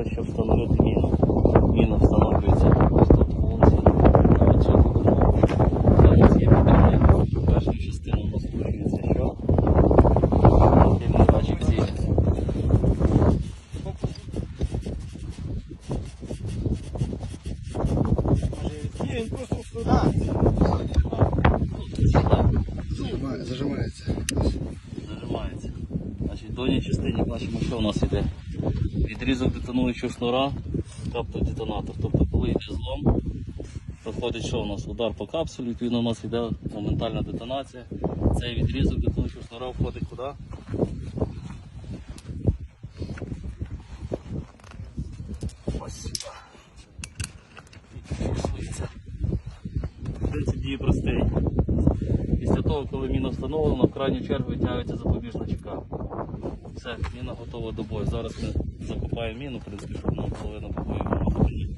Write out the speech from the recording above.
сказали, що встановити міну. Міна встановлюється просто колонці на цьому. Зараз є питання, що перша частина послужується, що я не бачив цілі. Він просто встановиться. Зажимається. Зажимається. Значить, в доній частині бачимо, що у нас йде. Відрізок детонуючого шнура, тобто детонатор. Тобто, коли йде злом, проходить що у нас? Удар по капсулі, відповідно у нас йде моментальна детонація. Цей відрізок детонуючого шнура входить куди? Ось сюди. Принцип дії простий. Після того, коли міна встановлена, в крайню чергу витягується запобіжна чека. Все, міна готова до бою. Зараз ми закопаємо міну, в принципі, щоб нам половина побою.